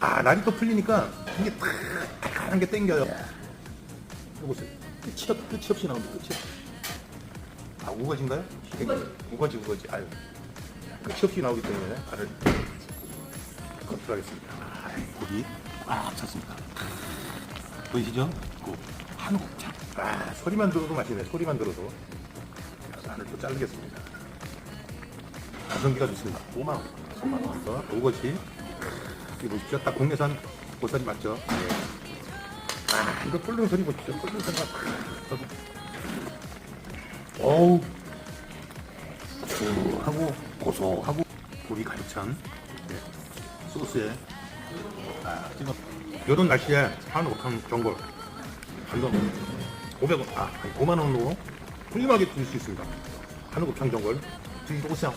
아 날이 또 풀리니까 이게 탁 달달한 게 땡겨요. 보세요. 끝이, 없, 끝이 없이 나옵니다. 끝이 없이. 아 우거지인가요? 우거지 우거지. 아유 끝이 없이 나오기 때문에 알을 컨트롤하겠습니다. 아, 고기 꽉 찼습니다. 보이시죠? 그 한우 곱창. 아 소리만 들어도 맛이네. 소리만 들어도. 안을 또 자르겠습니다. 가성비가 좋습니다. 5만 원. 5만 원. 더 우거지. 이 보십시오. 딱 국내산 보살이 맞죠? 예. 아, 이거 끓는 소리 보십시오. 끓는 소리가. 어우. 하고 고소하고 고기 가득 찬 예, 소스에 아, 찍어. 이런 날씨에 한우 곱창 전골 완전 500원, 아, 아니 5만 원으로 훌륭하게 드실 수 있습니다. 한우 곱창 전골 드셔보세요.